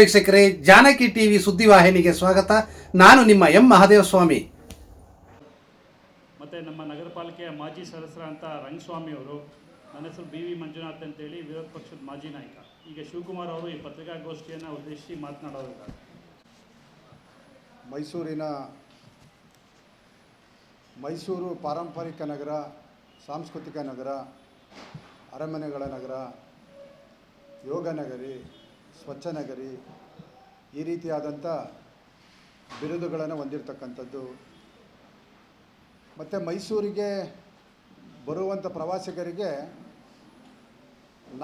ವೀಕ್ಷಕರೇ ಜಾನಕಿ ಟಿವಿ ಸುದ್ದಿವಾಹಿನಿಗೆ ಸ್ವಾಗತ. ನಾನು ನಿಮ್ಮ ಎಂ ಮಹಾದೇವಸ್ವಾಮಿ. ಮತ್ತು ನಮ್ಮ ನಗರ ಪಾಲಿಕೆಯ ಮಾಜಿ ಸದಸ್ಯರಂತ ರಂಗಸ್ವಾಮಿ ಅವರು ನನ್ನ ಹೆಸರು ಬಿ ವಿ ಮಂಜುನಾಥ್ ಅಂತೇಳಿ ವಿರೋಧ ಪಕ್ಷದ ಮಾಜಿ ನಾಯಕ. ಈಗ ಶಿವಕುಮಾರ್ ಅವರು ಈ ಪತ್ರಿಕಾಗೋಷ್ಠಿಯನ್ನು ಉದ್ದೇಶಿಸಿ ಮಾತನಾಡೋದು ಮೈಸೂರಿನ ಮೈಸೂರು ಪಾರಂಪರಿಕ ನಗರ ಸಾಂಸ್ಕೃತಿಕ ನಗರ ಅರಮನೆಗಳ ನಗರ ಯೋಗ ನಗರಿ ಸ್ವಚ್ಛ ನಗರಿ ಈ ರೀತಿಯಾದಂಥ ಬಿರುದುಗಳನ್ನು ಹೊಂದಿರತಕ್ಕಂಥದ್ದು. ಮತ್ತು ಮೈಸೂರಿಗೆ ಬರುವಂಥ ಪ್ರವಾಸಿಗರಿಗೆ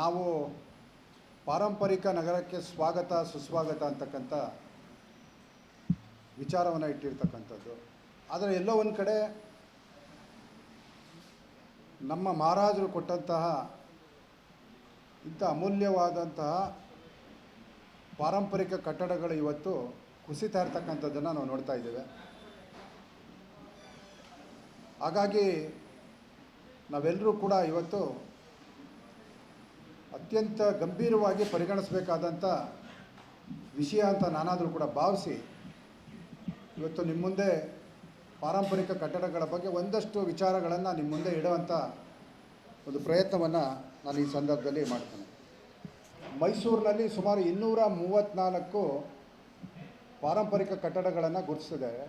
ನಾವು ಪಾರಂಪರಿಕ ನಗರಕ್ಕೆ ಸ್ವಾಗತ, ಸುಸ್ವಾಗತ ಅಂತಕ್ಕಂಥ ವಿಚಾರವನ್ನು ಇಟ್ಟಿರ್ತಕ್ಕಂಥದ್ದು. ಆದರೆ ಎಲ್ಲೋ ಒಂದು ಕಡೆ ನಮ್ಮ ಮಹಾರಾಜರು ಕೊಟ್ಟಂತಹ ಇಂಥ ಅಮೂಲ್ಯವಾದಂತಹ ಪಾರಂಪರಿಕ ಕಟ್ಟಡಗಳು ಇವತ್ತು ಕುಸಿತಾ ಇರ್ತಕ್ಕಂಥದ್ದನ್ನು ನಾವು ನೋಡ್ತಾ ಇದ್ದೇವೆ. ಹಾಗಾಗಿ ನಾವೆಲ್ಲರೂ ಕೂಡ ಇವತ್ತು ಅತ್ಯಂತ ಗಂಭೀರವಾಗಿ ಪರಿಗಣಿಸಬೇಕಾದಂಥ ವಿಷಯ ಅಂತ ನಾನಾದರೂ ಕೂಡ ಭಾವಿಸಿ ಇವತ್ತು ನಿಮ್ಮ ಮುಂದೆ ಪಾರಂಪರಿಕ ಕಟ್ಟಡಗಳ ಬಗ್ಗೆ ಒಂದಷ್ಟು ವಿಚಾರಗಳನ್ನು ನಿಮ್ಮ ಮುಂದೆ ಇಡುವಂಥ ಒಂದು ಪ್ರಯತ್ನವನ್ನು ನಾನು ಈ ಸಂದರ್ಭದಲ್ಲಿ ಮಾಡ್ತೇನೆ. ಮೈಸೂರಿನಲ್ಲಿ ಸುಮಾರು ಇನ್ನೂರ ಮೂವತ್ತ್ನಾಲ್ಕು ಪಾರಂಪರಿಕ ಕಟ್ಟಡಗಳನ್ನು ಗುರುತಿಸಿದ್ದಾರೆ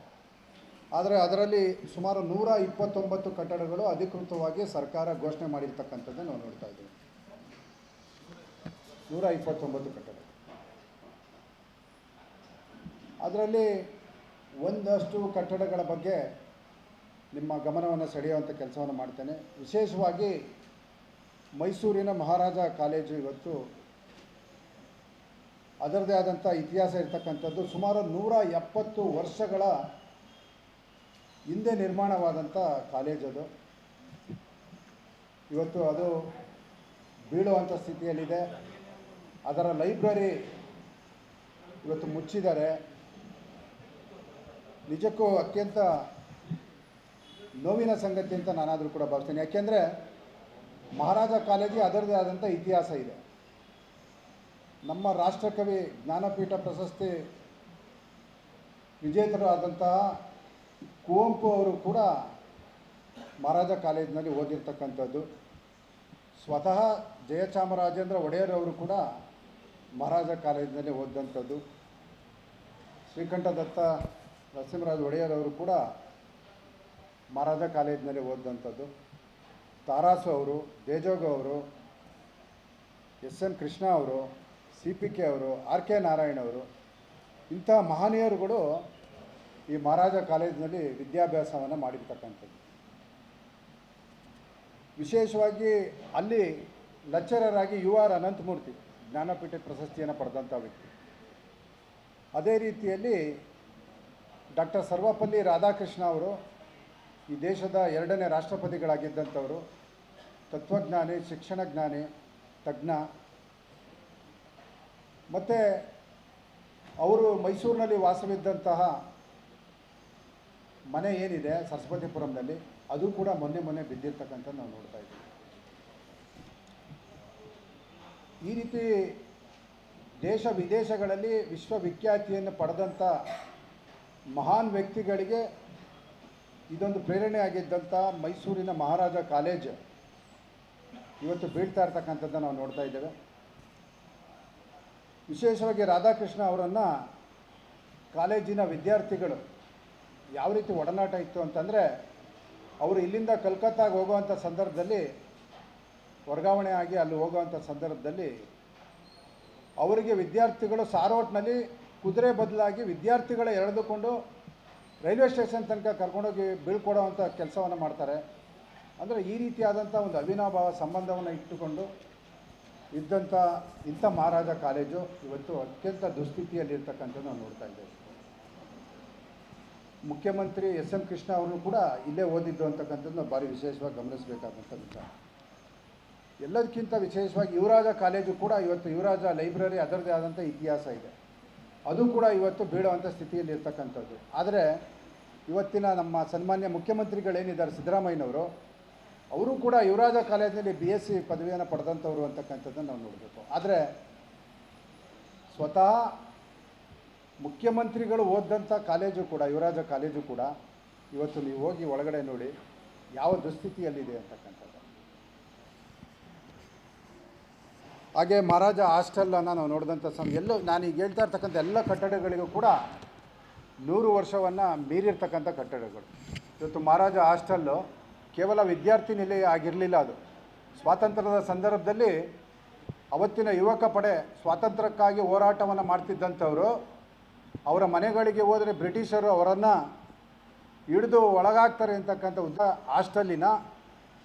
ಆದರೆ ಅದರಲ್ಲಿ ಸುಮಾರು ನೂರ ಇಪ್ಪತ್ತೊಂಬತ್ತು ಕಟ್ಟಡಗಳು ಅಧಿಕೃತವಾಗಿ ಸರ್ಕಾರ ಘೋಷಣೆ ಮಾಡಿರ್ತಕ್ಕಂಥದ್ದು ನಾವು ನೋಡ್ತಾ ಇದ್ದೀವಿ. ನೂರ ಇಪ್ಪತ್ತೊಂಬತ್ತು ಕಟ್ಟಡ ಅದರಲ್ಲಿ ಒಂದಷ್ಟು ಕಟ್ಟಡಗಳ ಬಗ್ಗೆ ನಿಮ್ಮ ಗಮನವನ್ನು ಸೆಳೆಯುವಂಥ ಕೆಲಸವನ್ನು ಮಾಡ್ತೇನೆ. ವಿಶೇಷವಾಗಿ ಮೈಸೂರಿನ ಮಹಾರಾಜ ಕಾಲೇಜು ಇವತ್ತು ಅದರದೇ ಆದಂಥ ಇತಿಹಾಸ ಇರ್ತಕ್ಕಂಥದ್ದು ಸುಮಾರು ನೂರ ಎಪ್ಪತ್ತು ವರ್ಷಗಳ ಹಿಂದೆ ನಿರ್ಮಾಣವಾದಂಥ ಕಾಲೇಜ್ ಅದು. ಇವತ್ತು ಅದು ಬೀಳುವಂಥ ಸ್ಥಿತಿಯಲ್ಲಿದೆ. ಅದರ ಲೈಬ್ರರಿ ಇವತ್ತು ಮುಚ್ಚಿದ್ದಾರೆ. ನಿಜಕ್ಕೂ ಅತ್ಯಂತ ನೋವಿನ ಸಂಗತಿ ಅಂತ ನಾನಾದರೂ ಕೂಡ ಭಾವಿಸ್ತೇನೆ. ಯಾಕೆಂದರೆ ಮಹಾರಾಜ ಕಾಲೇಜಿಗೆ ಅದರದೇ ಆದಂಥ ಇತಿಹಾಸ ಇದೆ. ನಮ್ಮ ರಾಷ್ಟ್ರಕವಿ ಜ್ಞಾನಪೀಠ ಪ್ರಶಸ್ತಿ ವಿಜೇತರಾದಂತಹ ಕುವೆಂಪು ಅವರು ಕೂಡ ಮಹಾರಾಜ ಕಾಲೇಜಿನಲ್ಲಿ ಓದಿರ್ತಕ್ಕಂಥದ್ದು. ಸ್ವತಃ ಜಯಚಾಮರಾಜೇಂದ್ರ ಒಡೆಯರ್ ಅವರು ಕೂಡ ಮಹಾರಾಜ ಕಾಲೇಜಿನಲ್ಲಿ ಓದಿದಂಥದ್ದು. ಶ್ರೀಕಂಠದತ್ತ ನರಸಿಂಹರಾಜ ಒಡೆಯರ್ ಅವರು ಕೂಡ ಮಹಾರಾಜ ಕಾಲೇಜಿನಲ್ಲಿ ಓದಿದಂಥದ್ದು. ತಾರಾಸು ಅವರು ದೇಜೋಗ ಅವರು, ಎಸ್ ಎನ್ ಕೃಷ್ಣ ಅವರು ಸಿ ಪಿ ಕೆ ಅವರು, ಆರ್ ಕೆ ನಾರಾಯಣ ಅವರು, ಇಂಥ ಮಹನೀಯರುಗಳು ಈ ಮಹಾರಾಜ ಕಾಲೇಜಿನಲ್ಲಿ ವಿದ್ಯಾಭ್ಯಾಸವನ್ನು ಮಾಡಿರ್ತಕ್ಕಂಥದ್ದು. ವಿಶೇಷವಾಗಿ ಅಲ್ಲಿ ಲೆಕ್ಚರರ್ ಆಗಿ ಯು ಆರ್ ಅನಂತಮೂರ್ತಿ, ಜ್ಞಾನಪೀಠ ಪ್ರಶಸ್ತಿಯನ್ನು ಪಡೆದಂಥ ವ್ಯಕ್ತಿ. ಅದೇ ರೀತಿಯಲ್ಲಿ ಡಾಕ್ಟರ್ ಸರ್ವಪಲ್ಲಿ ರಾಧಾಕೃಷ್ಣ ಅವರು, ಈ ದೇಶದ ಎರಡನೇ ರಾಷ್ಟ್ರಪತಿಗಳಾಗಿದ್ದಂಥವರು, ತತ್ವಜ್ಞಾನಿ ಶಿಕ್ಷಣಜ್ಞಾನಿ ತಜ್ಞ ಮತ್ತು ಅವರು ಮೈಸೂರಿನಲ್ಲಿ ವಾಸವಿದ್ದಂತಹ ಮನೆ ಏನಿದೆ ಸರಸ್ವತಿಪುರಂನಲ್ಲಿ, ಅದು ಕೂಡ ಮೊನ್ನೆ ಮೊನ್ನೆ ಬಿದ್ದಿರ್ತಕ್ಕಂಥ ನಾವು ನೋಡ್ತಾ ಇದ್ದೀವಿ. ಈ ರೀತಿ ದೇಶ ವಿದೇಶಗಳಲ್ಲಿ ವಿಶ್ವವಿಖ್ಯಾತಿಯನ್ನು ಪಡೆದಂಥ ಮಹಾನ್ ವ್ಯಕ್ತಿಗಳಿಗೆ ಇದೊಂದು ಪ್ರೇರಣೆ ಆಗಿದ್ದಂಥ ಮೈಸೂರಿನ ಮಹಾರಾಜ ಕಾಲೇಜ್ ಇವತ್ತು ಬೀಳ್ತಾ ಇರ್ತಕ್ಕಂಥದ್ದನ್ನು ನಾವು ನೋಡ್ತಾ ಇದ್ದೇವೆ. ವಿಶೇಷವಾಗಿ ರಾಧಾಕೃಷ್ಣ ಅವರನ್ನು ಕಾಲೇಜಿನ ವಿದ್ಯಾರ್ಥಿಗಳು ಯಾವ ರೀತಿ ಒಡನಾಟ ಇತ್ತು ಅಂತಂದರೆ ಅವರು ಇಲ್ಲಿಂದ ಕಲ್ಕತ್ತಾಗೆ ಹೋಗುವಂಥ ಸಂದರ್ಭದಲ್ಲಿ ವರ್ಗಾವಣೆ ಆಗಿ ಅಲ್ಲಿ ಹೋಗುವಂಥ ಸಂದರ್ಭದಲ್ಲಿ ಅವರಿಗೆ ವಿದ್ಯಾರ್ಥಿಗಳು ಸಾರೋಟ್ನಲ್ಲಿ ಕುದುರೆ ಬದಲಾಗಿ ವಿದ್ಯಾರ್ಥಿಗಳ ಎಳೆದುಕೊಂಡು ರೈಲ್ವೆ ಸ್ಟೇಷನ್ ತನಕ ಕರ್ಕೊಂಡೋಗಿ ಬೀಳ್ಕೊಡೋವಂಥ ಕೆಲಸವನ್ನು ಮಾಡ್ತಾರೆ. ಅಂದರೆ ಈ ರೀತಿಯಾದಂಥ ಒಂದು ಅವಿನಾಭಾವ ಸಂಬಂಧವನ್ನು ಇಟ್ಟುಕೊಂಡು ಇದ್ದಂಥ ಇಂಥ ಮಹಾರಾಜ ಕಾಲೇಜು ಇವತ್ತು ಅತ್ಯಂತ ದುಸ್ಥಿತಿಯಲ್ಲಿರ್ತಕ್ಕಂಥದ್ದು ನಾವು ನೋಡ್ತಾ ಇದ್ದೇವೆ. ಮುಖ್ಯಮಂತ್ರಿ ಎಸ್ ಎಂ ಕೃಷ್ಣ ಅವರು ಕೂಡ ಇಲ್ಲೇ ಓದಿದ್ದು ಅಂತಕ್ಕಂಥದ್ದು ನಾವು ಭಾರಿ ವಿಶೇಷವಾಗಿ ಗಮನಿಸಬೇಕಾದಂಥ ವಿಚಾರ. ಎಲ್ಲದಕ್ಕಿಂತ ವಿಶೇಷವಾಗಿ ಯುವರಾಜ ಕಾಲೇಜು ಕೂಡ ಇವತ್ತು ಯುವರಾಜ ಲೈಬ್ರರಿ ಅದರದೇ ಆದಂಥ ಇತಿಹಾಸ ಇದೆ. ಅದು ಕೂಡ ಇವತ್ತು ಬೀಳುವಂಥ ಸ್ಥಿತಿಯಲ್ಲಿ ಇರ್ತಕ್ಕಂಥದ್ದು ಆದರೆ, ಇವತ್ತಿನ ನಮ್ಮ ಸನ್ಮಾನ್ಯ ಮುಖ್ಯಮಂತ್ರಿಗಳೇನಿದ್ದಾರೆ, ಸಿದ್ದರಾಮಯ್ಯನವರು ಅವರು ಕೂಡ ಯುವರಾಜ ಕಾಲೇಜಿನಲ್ಲಿ ಬಿ ಎಸ್ ಸಿ ಪದವಿಯನ್ನು ಪಡೆದಂಥವ್ರು ಅಂತಕ್ಕಂಥದ್ದನ್ನು ನಾವು ನೋಡಬೇಕು. ಆದರೆ ಸ್ವತಃ ಮುಖ್ಯಮಂತ್ರಿಗಳು ಓದಿದಂಥ ಕಾಲೇಜು ಕೂಡ, ಯುವರಾಜ ಕಾಲೇಜು ಕೂಡ ಇವತ್ತು ನೀವು ಹೋಗಿ ಒಳಗಡೆ ನೋಡಿ ಯಾವ ದುಸ್ಥಿತಿಯಲ್ಲಿದೆ ಅಂತಕ್ಕಂಥದ್ದು. ಹಾಗೆ ಮಹಾರಾಜ ಹಾಸ್ಟೆಲನ್ನು ನಾವು ನೋಡಿದಂಥ ಸಮ, ಎಲ್ಲೂ ನಾನು ಈಗ ಹೇಳ್ತಾ ಇರ್ತಕ್ಕಂಥ ಎಲ್ಲ ಕಟ್ಟಡಗಳಿಗೂ ಕೂಡ ನೂರು ವರ್ಷವನ್ನು ಮೀರಿರ್ತಕ್ಕಂಥ ಕಟ್ಟಡಗಳು. ಇವತ್ತು ಮಹಾರಾಜ ಹಾಸ್ಟೆಲ್ಲು ಕೇವಲ ವಿದ್ಯಾರ್ಥಿ ನಿಲಯ ಆಗಿರಲಿಲ್ಲ ಅದು. ಸ್ವಾತಂತ್ರ್ಯದ ಸಂದರ್ಭದಲ್ಲಿ ಅವತ್ತಿನ ಯುವಕ ಪಡೆ ಸ್ವಾತಂತ್ರ್ಯಕ್ಕಾಗಿ ಹೋರಾಟವನ್ನು ಮಾಡ್ತಿದ್ದಂಥವರು, ಅವರ ಮನೆಗಳಿಗೆ ಹೋದರೆ ಬ್ರಿಟಿಷರು ಅವರನ್ನು ಹಿಡಿದು ಒಳಗಾಗ್ತಾರೆ ಅಂತಕ್ಕಂಥ ಉದ್ದ ಹಾಸ್ಟೆಲಿನ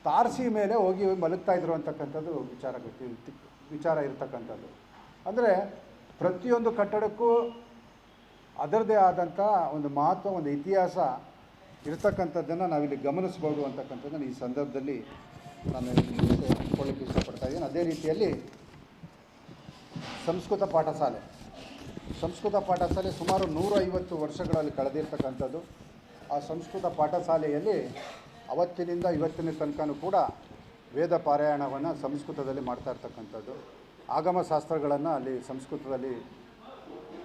ತಾರಸಿ ಮೇಲೆ ಹೋಗಿ ಮಲಗ್ತಾ ಇದ್ರು ಅಂತಕ್ಕಂಥದ್ದು ವಿಚಾರ ವಿಚಾರ ಇರತಕ್ಕಂಥದ್ದು. ಅಂದರೆ ಪ್ರತಿಯೊಂದು ಕಟ್ಟಡಕ್ಕೂ ಅದರದೇ ಆದಂಥ ಒಂದು ಮಹತ್ವ, ಒಂದು ಇತಿಹಾಸ ಇರ್ತಕ್ಕಂಥದ್ದನ್ನು ನಾವಿಲ್ಲಿ ಗಮನಿಸ್ಬೋದು ಅಂತಕ್ಕಂಥದ್ದನ್ನು ಈ ಸಂದರ್ಭದಲ್ಲಿ ನಾನು ಕೊಡಲಿಕ್ಕೆ ಇಷ್ಟಪಡ್ತಾ ಇದ್ದೀನಿ. ಅದೇ ರೀತಿಯಲ್ಲಿ ಸಂಸ್ಕೃತ ಪಾಠಶಾಲೆ. ಸಂಸ್ಕೃತ ಪಾಠಶಾಲೆ ಸುಮಾರು ನೂರೈವತ್ತು ವರ್ಷಗಳಲ್ಲಿ ಕಳೆದಿರ್ತಕ್ಕಂಥದ್ದು. ಆ ಸಂಸ್ಕೃತ ಪಾಠಶಾಲೆಯಲ್ಲಿ ಅವತ್ತಿನಿಂದ ಇವತ್ತಿನ ತನಕನೂ ಕೂಡ ವೇದ ಪಾರಾಯಣವನ್ನು ಸಂಸ್ಕೃತದಲ್ಲಿ ಮಾಡ್ತಾ ಇರ್ತಕ್ಕಂಥದ್ದು. ಆಗಮ ಶಾಸ್ತ್ರಗಳನ್ನು ಅಲ್ಲಿ ಸಂಸ್ಕೃತದಲ್ಲಿ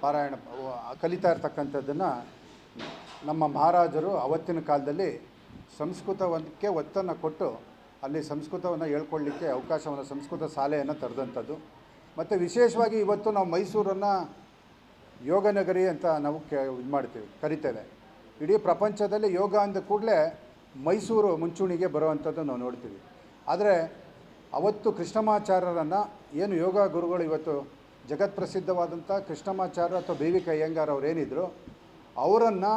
ಪಾರಾಯಣ, ಕಲಿತಾ ಇರ್ತಕ್ಕಂಥದ್ದನ್ನು ನಮ್ಮ ಮಹಾರಾಜರು ಅವತ್ತಿನ ಕಾಲದಲ್ಲಿ ಸಂಸ್ಕೃತವಕ್ಕೆ ಒತ್ತನ್ನು ಕೊಟ್ಟು ಅಲ್ಲಿ ಸಂಸ್ಕೃತವನ್ನು ಹೇಳ್ಕೊಳ್ಳಿಕ್ಕೆ ಅವಕಾಶವನ್ನು, ಸಂಸ್ಕೃತ ಶಾಲೆಯನ್ನು ತರೆದಂಥದ್ದು. ಮತ್ತು ವಿಶೇಷವಾಗಿ ಇವತ್ತು ನಾವು ಮೈಸೂರನ್ನು ಯೋಗ ನಗರಿ ಅಂತ ನಾವು ಕೆ, ಇದು ಮಾಡ್ತೀವಿ, ಕರಿತೇವೆ. ಇಡೀ ಪ್ರಪಂಚದಲ್ಲಿ ಯೋಗ ಅಂದ ಕೂಡಲೇ ಮೈಸೂರು ಮುಂಚೂಣಿಗೆ ಬರುವಂಥದ್ದು ನಾವು ನೋಡ್ತೀವಿ. ಆದರೆ ಅವತ್ತು ಕೃಷ್ಣಮಾಚಾರ್ಯರನ್ನು ಏನು ಯೋಗ ಗುರುಗಳು ಇವತ್ತು ಜಗತ್ಪ್ರಸಿದ್ಧವಾದಂಥ ಕೃಷ್ಣಮಾಚಾರ್ಯ ಅಥವಾ ಬಿ ವಿ ಕಯ್ಯಂಗಾರ್ ಅವರನ್ನು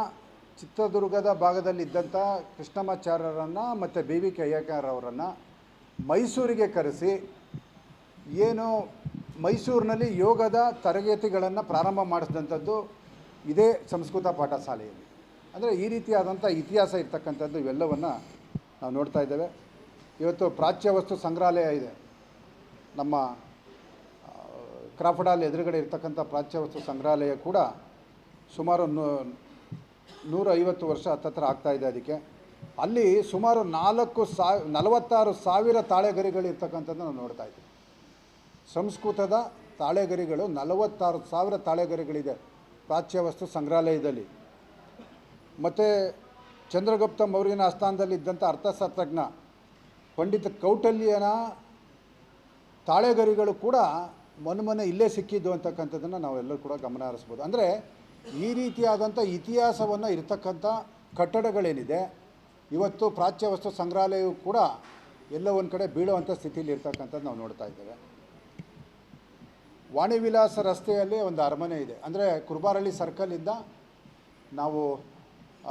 ಚಿತ್ರದುರ್ಗದ ಭಾಗದಲ್ಲಿದ್ದಂಥ ಕೃಷ್ಣಮಾಚಾರ್ಯರನ್ನು ಮತ್ತು ಬಿ ವಿ ಅಯ್ಯಕಾರ್ ಅವರನ್ನು ಮೈಸೂರಿಗೆ ಕರೆಸಿ ಏನು ಮೈಸೂರಿನಲ್ಲಿ ಯೋಗದ ತರಗತಿಗಳನ್ನು ಪ್ರಾರಂಭ ಮಾಡಿಸಿದಂಥದ್ದು ಇದೇ ಸಂಸ್ಕೃತ ಪಾಠಶಾಲೆಯಲ್ಲಿ. ಅಂದರೆ ಈ ರೀತಿಯಾದಂಥ ಇತಿಹಾಸ ಇರ್ತಕ್ಕಂಥದ್ದು ಇವೆಲ್ಲವನ್ನು ನಾವು ನೋಡ್ತಾ ಇದ್ದೇವೆ. ಇವತ್ತು ಪ್ರಾಚ್ಯ ವಸ್ತು ಸಂಗ್ರಹಾಲಯ ಇದೆ. ನಮ್ಮ ಕ್ರಾಫಡಾಲ್ ಎದುರುಗಡೆ ಇರ್ತಕ್ಕಂಥ ಪ್ರಾಚ್ಯ ವಸ್ತು ಸಂಗ್ರಹಾಲಯ ಕೂಡ ಸುಮಾರು ನೂ ನೂರ ಐವತ್ತು ವರ್ಷ ಹತ್ತತ್ರ ಆಗ್ತಾ ಇದೆ ಅದಕ್ಕೆ. ಅಲ್ಲಿ ಸುಮಾರು ನಾಲ್ಕು ಸಾವ್ ನಲವತ್ತಾರು ಸಾವಿರ ತಾಳೆಗರಿಗಳು ಇರ್ತಕ್ಕಂಥದ್ದು ನಾವು ನೋಡ್ತಾ ಇದ್ದೀವಿ. ಸಂಸ್ಕೃತದ ತಾಳೆಗರಿಗಳು, ನಲವತ್ತಾರು ಸಾವಿರ ತಾಳೆಗರಿಗಳಿದೆ ಪ್ರಾಚ್ಯ ವಸ್ತು ಸಂಗ್ರಹಾಲಯದಲ್ಲಿ. ಮತ್ತು ಚಂದ್ರಗುಪ್ತ ಮೌರ್ಯನ ಆಸ್ಥಾನದಲ್ಲಿ ಇದ್ದಂಥ ಅರ್ಥಶಾಸ್ತ್ರಜ್ಞ ಪಂಡಿತ ಕೌಟಲ್ಯನ ತಾಳೆಗರಿಗಳು ಕೂಡ ಮೊನ್ನೆ ಇಲ್ಲೇ ಸಿಕ್ಕಿದ್ದು ಅಂತಕ್ಕಂಥದ್ದನ್ನು ನಾವೆಲ್ಲರೂ ಕೂಡ ಗಮನ ಹರಿಸ್ಬೋದು. ಅಂದರೆ ಈ ರೀತಿಯಾದಂಥ ಇತಿಹಾಸವನ್ನು ಇರತಕ್ಕಂಥ ಕಟ್ಟಡಗಳೇನಿದೆ, ಇವತ್ತು ಪ್ರಾಚ್ಯ ವಸ್ತು ಸಂಗ್ರಹಾಲಯವು ಕೂಡ ಎಲ್ಲ ಒಂದು ಕಡೆ ಬೀಳುವಂಥ ಸ್ಥಿತಿಯಲ್ಲಿ ಇರ್ತಕ್ಕಂಥದ್ದು ನಾವು ನೋಡ್ತಾ ಇದ್ದೇವೆ. ವಾಣಿವಿಲಾಸ ರಸ್ತೆಯಲ್ಲಿ ಒಂದು ಅರಮನೆ ಇದೆ. ಅಂದರೆ ಕುರ್ಬಾರಳ್ಳಿ ಸರ್ಕಲಿಂದ ನಾವು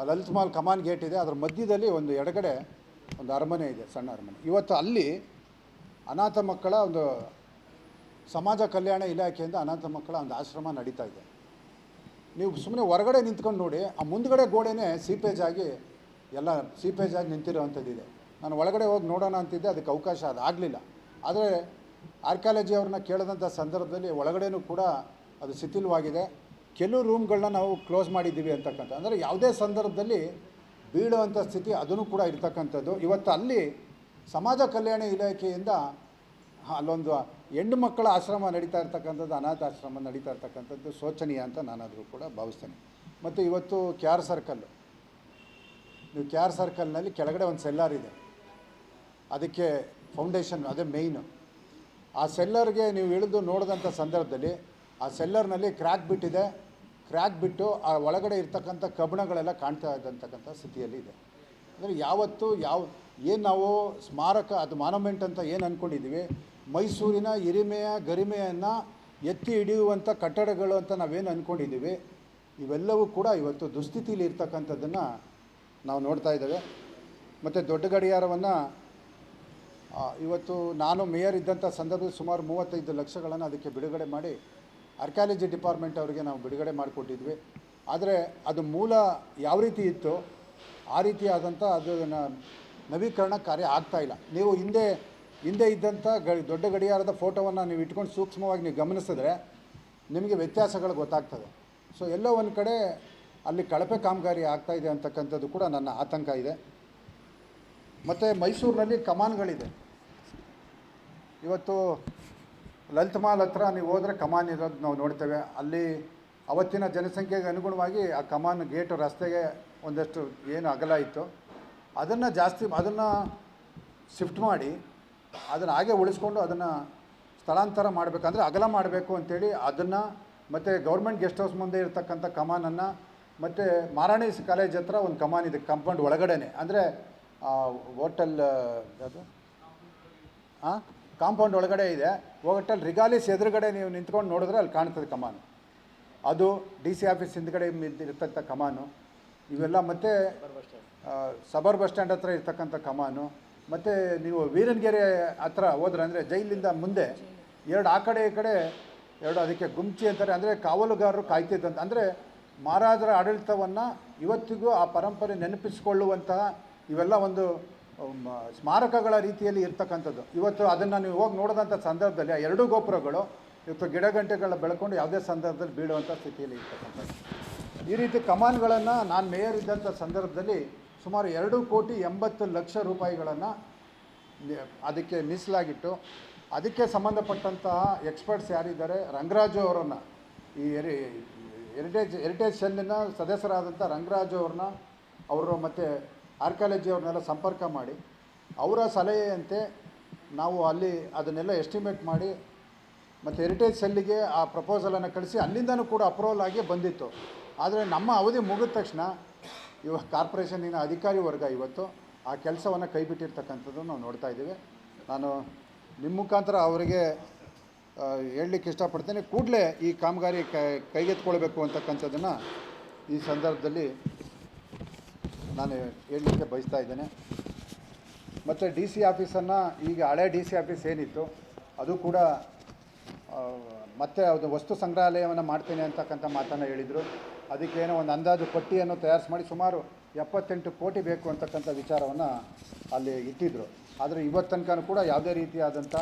ಲಲಿತ್ ಮಾಲ್ ಕಮಾನ್ ಗೇಟ್ ಇದೆ. ಅದರ ಮಧ್ಯದಲ್ಲಿ ಒಂದು ಎಡಗಡೆ ಒಂದು ಅರಮನೆ ಇದೆ, ಸಣ್ಣ ಅರಮನೆ. ಇವತ್ತು ಅಲ್ಲಿ ಅನಾಥ ಮಕ್ಕಳ ಒಂದು ಸಮಾಜ ಕಲ್ಯಾಣ ಇಲಾಖೆಯಿಂದ ಅನಾಥ ಮಕ್ಕಳ ಒಂದು ಆಶ್ರಮ ನಡೀತಾ ಇದೆ. ನೀವು ಸುಮ್ಮನೆ ಹೊರಗಡೆ ನಿಂತ್ಕೊಂಡು ನೋಡಿ, ಆ ಮುಂದ್ಗಡೆ ಗೋಡೆನೇ ಸೀಪೇಜ್ ಆಗಿ ಎಲ್ಲ ಸೀಪೇಜ್ ಆಗಿ ನಿಂತಿರೋವಂಥದ್ದಿದೆ. ನಾನು ಒಳಗಡೆ ಹೋಗಿ ನೋಡೋಣ ಅಂತಿದ್ದೆ, ಅದಕ್ಕೆ ಅವಕಾಶ ಅದು ಆಗಲಿಲ್ಲ. ಆದರೆ ಆರ್ಕಾಲಜಿ ಅವ್ರನ್ನ ಕೇಳಿದಂಥ ಸಂದರ್ಭದಲ್ಲಿ ಒಳಗಡೆನೂ ಕೂಡ ಅದು ಶಿಥಿಲವಾಗಿದೆ. ಕೆಲವು ರೂಮ್ಗಳನ್ನ ನಾವು ಕ್ಲೋಸ್ ಮಾಡಿದ್ದೀವಿ ಅಂತಕ್ಕಂಥ, ಅಂದರೆ ಯಾವುದೇ ಸಂದರ್ಭದಲ್ಲಿ ಬೀಳುವಂಥ ಸ್ಥಿತಿ ಅದನ್ನು ಕೂಡ ಇರ್ತಕ್ಕಂಥದ್ದು. ಇವತ್ತು ಅಲ್ಲಿ ಸಮಾಜ ಕಲ್ಯಾಣ ಇಲಾಖೆಯಿಂದ ಅಲ್ಲೊಂದು ಹೆಣ್ಣು ಮಕ್ಕಳ ಆಶ್ರಮ ನಡೀತಾ ಇರ್ತಕ್ಕಂಥದ್ದು ಅನಾಥಾಶ್ರಮ ನಡೀತಾ ಇರ್ತಕ್ಕಂಥದ್ದು ಶೋಚನೀಯ ಅಂತ ನಾನಾದರೂ ಕೂಡ ಭಾವಿಸ್ತೇನೆ. ಮತ್ತು ಇವತ್ತು ಕೆ ಆರ್ ಸರ್ಕಲ್ಲು ನೀವು ಕೆ ಆರ್ ಸರ್ಕಲ್ನಲ್ಲಿ ಕೆಳಗಡೆ ಒಂದು ಸೆಲ್ಲಾರ್ ಇದೆ. ಅದಕ್ಕೆ ಫೌಂಡೇಶನ್ ಅದೇ ಮೇಯ್ನು ಆ ಸೆಲ್ಲರ್ಗೆ ನೀವು ಇಳಿದು ನೋಡಿದಂಥ ಸಂದರ್ಭದಲ್ಲಿ ಆ ಸೆಲ್ಲರ್ನಲ್ಲಿ ಕ್ರ್ಯಾಕ್ ಬಿಟ್ಟಿದೆ. ಕ್ರ್ಯಾಕ್ ಬಿಟ್ಟು ಆ ಒಳಗಡೆ ಇರ್ತಕ್ಕಂಥ ಕಬ್ಬಣಗಳೆಲ್ಲ ಕಾಣ್ತಾ ಇದ್ದಂತಕ್ಕಂಥ ಸ್ಥಿತಿಯಲ್ಲಿ ಇದೆ. ಅಂದರೆ ಯಾವತ್ತು ಯಾವ, ಏನು ನಾವು ಸ್ಮಾರಕ, ಅದು ಮಾನಮೆಂಟ್ ಅಂತ ಏನು ಅಂದ್ಕೊಂಡಿದ್ದೀವಿ ಮೈಸೂರಿನ ಹಿರಿಮೆಯ ಗರಿಮೆಯನ್ನು ಎತ್ತಿ ಹಿಡಿಯುವಂಥ ಕಟ್ಟಡಗಳು ಅಂತ ನಾವೇನು ಅಂದ್ಕೊಂಡಿದ್ದೀವಿ ಇವೆಲ್ಲವೂ ಕೂಡ ಇವತ್ತು ದುಸ್ಥಿತಿಲಿ ಇರ್ತಕ್ಕಂಥದ್ದನ್ನು ನಾವು ನೋಡ್ತಾ ಇದ್ದೇವೆ. ಮತ್ತು ದೊಡ್ಡ ಗಡಿಯಾರವನ್ನು ಇವತ್ತು ನಾನು ಮೇಯರ್ ಇದ್ದಂಥ ಸಂದರ್ಭದಲ್ಲಿ ಸುಮಾರು ಮೂವತ್ತೈದು ಲಕ್ಷಗಳನ್ನು ಅದಕ್ಕೆ ಬಿಡುಗಡೆ ಮಾಡಿ ಆರ್ಕ್ಯಾಲಜಿ ಡಿಪಾರ್ಟ್ಮೆಂಟ್ ಅವರಿಗೆ ನಾವು ಬಿಡುಗಡೆ ಮಾಡಿಕೊಟ್ಟಿದ್ವಿ. ಆದರೆ ಅದು ಮೂಲ ಯಾವ ರೀತಿ ಇತ್ತು ಆ ರೀತಿಯಾದಂಥ ಅದನ್ನು ನವೀಕರಣ ಕಾರ್ಯ ಆಗ್ತಾಯಿಲ್ಲ ನೀವು ಹಿಂದೆ ಹಿಂದೆ ಇದ್ದಂಥ ಗ ದೊಡ್ಡ ಗಡಿಯಾರದ ಫೋಟೋವನ್ನು ನೀವು ಇಟ್ಕೊಂಡು ಸೂಕ್ಷ್ಮವಾಗಿ ನೀವು ಗಮನಿಸಿದ್ರೆ ನಿಮಗೆ ವ್ಯತ್ಯಾಸಗಳು ಗೊತ್ತಾಗ್ತದೆ. ಸೊ ಎಲ್ಲೋ ಒಂದು ಕಡೆ ಅಲ್ಲಿ ಕಳಪೆ ಕಾಮಗಾರಿ ಆಗ್ತಾಯಿದೆ ಅಂತಕ್ಕಂಥದ್ದು ಕೂಡ ನನ್ನ ಆತಂಕ ಇದೆ. ಮತ್ತು ಮೈಸೂರಿನಲ್ಲಿ ಕಮಾನ್ಗಳಿದೆ. ಇವತ್ತು ಲಲಿತ್ ಮಾಲ್ ಹತ್ರ ನೀವು ಹೋದರೆ ಕಮಾನ್ ಇರೋದು ನಾವು ನೋಡ್ತೇವೆ. ಅಲ್ಲಿ ಅವತ್ತಿನ ಜನಸಂಖ್ಯೆಗೆ ಅನುಗುಣವಾಗಿ ಆ ಕಮಾನ್ ಗೇಟ್ ರಸ್ತೆಗೆ ಒಂದಷ್ಟು ಏನು ಅಗಲ ಇತ್ತು. ಅದನ್ನು ಜಾಸ್ತಿ, ಅದನ್ನು ಶಿಫ್ಟ್ ಮಾಡಿ ಅದನ್ನು ಹಾಗೆ ಉಳಿಸ್ಕೊಂಡು ಅದನ್ನು ಸ್ಥಳಾಂತರ ಮಾಡಬೇಕಂದ್ರೆ ಅಗಲ ಮಾಡಬೇಕು ಅಂತೇಳಿ ಅದನ್ನು ಮತ್ತು ಗೌರ್ಮೆಂಟ್ ಗೆಸ್ಟ್ ಹೌಸ್ ಮುಂದೆ ಇರತಕ್ಕಂಥ ಕಮಾನನ್ನು ಮತ್ತು ಮಾರಾಣಿ ಕಾಲೇಜ್ ಹತ್ರ ಒಂದು ಕಮಾನ್ ಇದೆ ಕಂಪೌಂಡ್ ಒಳಗಡೆನೆ. ಅಂದರೆ ಹೋಟೆಲ್ ಅದು ಹಾಂ ಕಾಂಪೌಂಡ್ ಒಳಗಡೆ ಇದೆ. ಹೋಟೆಲ್ ರಿಗಾಲಿಸ್ ಎದುರುಗಡೆ ನೀವು ನಿಂತ್ಕೊಂಡು ನೋಡಿದ್ರೆ ಅಲ್ಲಿ ಕಾಣ್ತದೆ ಕಮಾನು. ಅದು ಡಿ ಸಿ ಆಫೀಸ್ ಹಿಂದ್ಗಡೆ ಇರ್ತಕ್ಕಂಥ ಕಮಾನು. ಇವೆಲ್ಲ ಮತ್ತು ಸಬರ್ ಬಸ್ ಸ್ಟ್ಯಾಂಡ್ ಹತ್ರ ಇರ್ತಕ್ಕಂಥ ಕಮಾನು. ಮತ್ತು ನೀವು ವೀರನ್ಗೆರೆ ಹತ್ರ ಹೋದ್ರೆ ಅಂದರೆ ಜೈಲಿಂದ ಮುಂದೆ ಎರಡು ಆ ಕಡೆ ಈ ಕಡೆ ಎರಡು ಅದಕ್ಕೆ ಗುಮ್ಚಿ ಅಂತಾರೆ. ಅಂದರೆ ಕಾವಲುಗಾರರು ಕಾಯ್ತಿದ್ದಂತ ಅಂದರೆ ಮಹಾರಾಜರ ಆಡಳಿತವನ್ನು ಇವತ್ತಿಗೂ ಆ ಪರಂಪರೆ ನೆನಪಿಸಿಕೊಳ್ಳುವಂತಹ ಇವೆಲ್ಲ ಒಂದು ಸ್ಮಾರಕಗಳ ರೀತಿಯಲ್ಲಿ ಇರ್ತಕ್ಕಂಥದ್ದು. ಇವತ್ತು ಅದನ್ನು ನೀವು ಹೋಗಿ ನೋಡಿದಂಥ ಸಂದರ್ಭದಲ್ಲಿ ಆ ಎರಡೂ ಗೋಪುರಗಳು ಇವತ್ತು ಗಿಡಗಂಟೆಗಳನ್ನ ಬೆಳ್ಕೊಂಡು ಯಾವುದೇ ಸಂದರ್ಭದಲ್ಲಿ ಬೀಳುವಂಥ ಸ್ಥಿತಿಯಲ್ಲಿ ಇರ್ತಕ್ಕಂಥದ್ದು. ಈ ರೀತಿ ಕಮಾನ್ಗಳನ್ನು ನಾನು ಮೇಯರ್ ಇದ್ದಂಥ ಸಂದರ್ಭದಲ್ಲಿ ಸುಮಾರು ಎರಡು ಕೋಟಿ ಎಂಬತ್ತು ಲಕ್ಷ ರೂಪಾಯಿಗಳನ್ನು ಅದಕ್ಕೆ ಮೀಸಲಾಗಿಟ್ಟು, ಅದಕ್ಕೆ ಸಂಬಂಧಪಟ್ಟಂತಹ ಎಕ್ಸ್ಪರ್ಟ್ಸ್ ಯಾರಿದ್ದಾರೆ, ರಂಗರಾಜು ಅವರನ್ನು, ಈ ಎರಿ ಹೆರಿಟೇಜ್ ಹೆರಿಟೇಜ್ ಸೆಲ್ಲಿನ ಸದಸ್ಯರಾದಂಥ ರಂಗರಾಜು ಅವ್ರನ್ನ ಅವರು ಮತ್ತು ಆರ್ಕಾಲಜಿ ಅವ್ರನ್ನೆಲ್ಲ ಸಂಪರ್ಕ ಮಾಡಿ, ಅವರ ಸಲಹೆಯಂತೆ ನಾವು ಅಲ್ಲಿ ಅದನ್ನೆಲ್ಲ ಎಸ್ಟಿಮೇಟ್ ಮಾಡಿ, ಮತ್ತು ಹೆರಿಟೇಜ್ ಸೆಲ್ಲಿಗೆ ಆ ಪ್ರಪೋಸಲನ್ನು ಕಳಿಸಿ ಅಲ್ಲಿಂದನೂ ಕೂಡ ಅಪ್ರೂವಲ್ ಆಗಿ ಬಂದಿತ್ತು. ಆದರೆ ನಮ್ಮ ಅವಧಿ ಮುಗಿದ ತಕ್ಷಣ ಇವಾಗ ಕಾರ್ಪೊರೇಷನ್ನಿನ ಅಧಿಕಾರಿ ವರ್ಗ ಇವತ್ತು ಆ ಕೆಲಸವನ್ನು ಕೈಬಿಟ್ಟಿರ್ತಕ್ಕಂಥದ್ದು ನಾವು ನೋಡ್ತಾ ಇದ್ದೀವಿ. ನಾನು ನಿಮ್ಮ ಮುಖಾಂತರ ಅವರಿಗೆ ಹೇಳಲಿಕ್ಕೆ ಇಷ್ಟಪಡ್ತೇನೆ. ಕೂಡಲೇ ಈ ಕಾಮಗಾರಿ ಕೈಗೆತ್ಕೊಳ್ಬೇಕು ಅಂತಕ್ಕಂಥದ್ದನ್ನು ಈ ಸಂದರ್ಭದಲ್ಲಿ ನಾನು ಹೇಳಲಿಕ್ಕೆ ಬಯಸ್ತಾ ಇದ್ದೇನೆ. ಮತ್ತು ಡಿ ಸಿ ಆಫೀಸನ್ನು ಈಗ ಹಳೆ ಡಿ ಸಿ ಆಫೀಸ್ ಏನಿತ್ತು, ಅದು ಕೂಡ ಮತ್ತೆ ಅದು ವಸ್ತು ಸಂಗ್ರಹಾಲಯವನ್ನು ಮಾಡ್ತೇನೆ ಅಂತಕ್ಕಂಥ ಮಾತನ್ನು ಹೇಳಿದರು. ಅದಕ್ಕೇನೋ ಒಂದು ಅಂದಾಜು ಪಟ್ಟಿಯನ್ನು ತಯಾರಿಸಿ, ಮಾಡಿ ಸುಮಾರು ಎಪ್ಪತ್ತೆಂಟು ಕೋಟಿ ಬೇಕು ಅಂತಕ್ಕಂಥ ವಿಚಾರವನ್ನು ಅಲ್ಲಿ ಇಟ್ಟಿದ್ದರು ಆದರೆ ಇವತ್ತು ತನಕ ಕೂಡ ಯಾವುದೇ ರೀತಿಯಾದಂಥ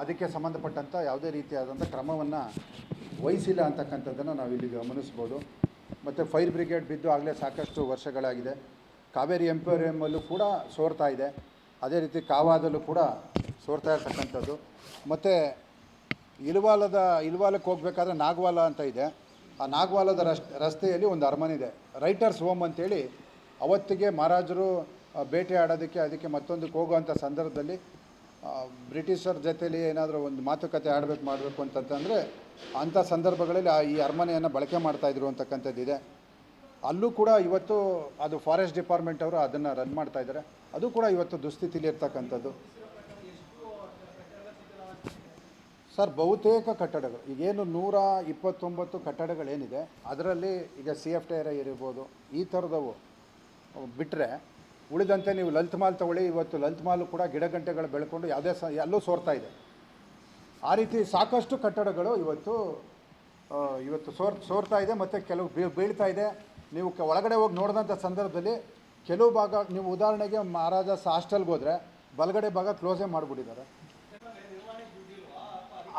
ಅದಕ್ಕೆ ಸಂಬಂಧಪಟ್ಟಂಥ ಯಾವುದೇ ರೀತಿಯಾದಂಥ ಕ್ರಮವನ್ನು ವಹಿಸಿಲ್ಲ ಅಂತಕ್ಕಂಥದ್ದನ್ನು ನಾವು ಇಲ್ಲಿ ಗಮನಿಸ್ಬೋದು. ಮತ್ತು ಫೈರ್ ಬ್ರಿಗೇಡ್ ಬಿದ್ದು ಆಗಲೇ ಸಾಕಷ್ಟು ವರ್ಷಗಳಾಗಿದೆ. ಕಾವೇರಿ ಎಂಪೋರಿಯಮಲ್ಲೂ ಕೂಡ ಸೋರ್ತಾ ಇದೆ. ಅದೇ ರೀತಿ ಕಾವಾದಲ್ಲೂ ಕೂಡ ಸೋರ್ತಾ ಇರ್ತಕ್ಕಂಥದ್ದು. ಮತ್ತು ಇಲ್ವಾಲದ, ಇಲ್ವಾಲಕ್ಕೆ ಹೋಗ್ಬೇಕಾದ್ರೆ ನಾಗವಾಲ ಅಂತ ಇದೆ. ಆ ನಾಗವಾಲದ ರಸ್, ರಸ್ತೆಯಲ್ಲಿ ಒಂದು ಅರಮನೆ ಇದೆ. ರೈಟರ್ಸ್ ಹೋಮ್ ಅಂತೇಳಿ ಅವತ್ತಿಗೆ ಮಹಾರಾಜರು ಭೇಟಿ ಆಡೋದಕ್ಕೆ, ಅದಕ್ಕೆ ಮತ್ತೊಂದಕ್ಕೆ ಹೋಗುವಂಥ ಸಂದರ್ಭದಲ್ಲಿ ಬ್ರಿಟಿಷರ ಜೊತೆಲಿ ಏನಾದರೂ ಒಂದು ಮಾತುಕತೆ ಆಡಬೇಕು, ಮಾಡಬೇಕು ಅಂತಂತಂದರೆ ಅಂಥ ಸಂದರ್ಭಗಳಲ್ಲಿ ಆ ಈ ಅರಮನೆಯನ್ನು ಬಳಕೆ ಮಾಡ್ತಾಯಿದ್ರು ಅಂತಕ್ಕಂಥದ್ದಿದೆ ಅಲ್ಲೂ ಕೂಡ ಇವತ್ತು ಅದು ಫಾರೆಸ್ಟ್ ಡಿಪಾರ್ಟ್ಮೆಂಟ್ ಅವರು ಅದನ್ನು ರನ್ ಮಾಡ್ತಾಯಿದ್ದಾರೆ ಅದು ಕೂಡ ಇವತ್ತು ದುಸ್ಥಿತಿಲಿ ಇರ್ತಕ್ಕಂಥದ್ದು. ಸರ್, ಬಹುತೇಕ ಕಟ್ಟಡಗಳು, ಈಗೇನು ನೂರ ಇಪ್ಪತ್ತೊಂಬತ್ತು ಕಟ್ಟಡಗಳೇನಿದೆ, ಅದರಲ್ಲಿ ಈಗ ಸಿ ಎಫ್ ಟಿ ಇರ್ಬೋದು, ಈ ಥರದವು ಬಿಟ್ಟರೆ ಉಳಿದಂತೆ ನೀವು ಲಲಿತ್ ಮಾಲ್ ತಗೊಳ್ಳಿ, ಇವತ್ತು ಲಲಿತ್ ಮಾಲು ಕೂಡ ಗಿಡಗಂಟೆಗಳು ಬೆಳ್ಕೊಂಡು ಯಾವುದೇ ಸ, ಎಲ್ಲೂ ಸೋರ್ತಾ ಇದೆ. ಆ ರೀತಿ ಸಾಕಷ್ಟು ಕಟ್ಟಡಗಳು ಇವತ್ತು ಇವತ್ತು ಸೋರ್, ಸೋರ್ತಾ ಇದೆ ಮತ್ತು ಕೆಲವು ಬೀಳ್ತಾ ಇದೆ. ನೀವು ಒಳಗಡೆ ಹೋಗಿ ನೋಡಿದಂಥ ಸಂದರ್ಭದಲ್ಲಿ ಕೆಲವು ಭಾಗ, ನೀವು ಉದಾಹರಣೆಗೆ ಮಹಾರಾಜಾಸ್ ಹಾಸ್ಟೆಲ್ಗೆ ಹೋದರೆ, ಬಲಗಡೆ ಭಾಗ ಕ್ಲೋಸೇ ಮಾಡಿಬಿಟ್ಟಿದ್ದಾರೆ.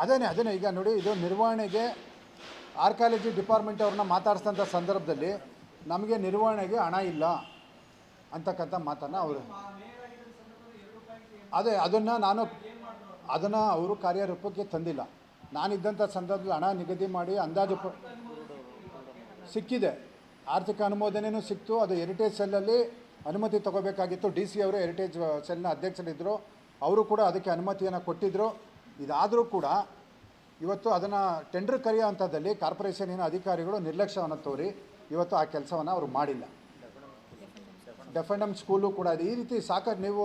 ಅದೇನೆ ಅದೇನೇ ಈಗ ನೋಡಿ, ಇದು ನಿರ್ವಹಣೆಗೆ ಆರ್ಕಾಲಜಿ ಡಿಪಾರ್ಟ್ಮೆಂಟ್ ಅವ್ರನ್ನ ಮಾತಾಡಿಸಿದಂಥ ಸಂದರ್ಭದಲ್ಲಿ ನಮಗೆ ನಿರ್ವಹಣೆಗೆ ಹಣ ಇಲ್ಲ ಅಂತಕ್ಕಂಥ ಮಾತನ್ನು ಅವರು ಅದೇ, ಅದನ್ನು ನಾನು ಅದನ್ನು ಅವರು ಕಾರ್ಯರೂಪಕ್ಕೆ ತಂದಿಲ್ಲ. ನಾನಿದ್ದಂಥ ಸಂದರ್ಭದಲ್ಲಿ ಹಣ ನಿಗದಿ ಮಾಡಿ ಅಂದಾಜು ಸಿಕ್ಕಿದೆ. ಆರ್ಥಿಕ ಅನುಮೋದನೆಯೂ ಸಿಕ್ತು. ಅದು ಹೆರಿಟೇಜ್ ಸೆಲ್ಲಲ್ಲಿ ಅನುಮತಿ ತಗೋಬೇಕಾಗಿತ್ತು. ಡಿ ಸಿ ಅವರು ಹೆರಿಟೇಜ್ ಸೆಲ್ನ ಅಧ್ಯಕ್ಷರಿದ್ದರು ಅವರು ಕೂಡ ಅದಕ್ಕೆ ಅನುಮತಿಯನ್ನು ಕೊಟ್ಟಿದ್ದರು ಇದಾದರೂ ಕೂಡ ಇವತ್ತು ಅದನ್ನು ಟೆಂಡರ್ ಕರೆಯೋ ಹಂತದಲ್ಲಿ ಕಾರ್ಪೊರೇಷನಿನ ಅಧಿಕಾರಿಗಳು ನಿರ್ಲಕ್ಷ್ಯವನ್ನು ತೋರಿ ಇವತ್ತು ಆ ಕೆಲಸವನ್ನು ಅವರು ಮಾಡಿಲ್ಲ. ಡೆಫೆಂಡಮ್ ಸ್ಕೂಲು ಕೂಡ ಇದೆ. ಈ ರೀತಿ ಸಾಕಷ್ಟು ನೀವು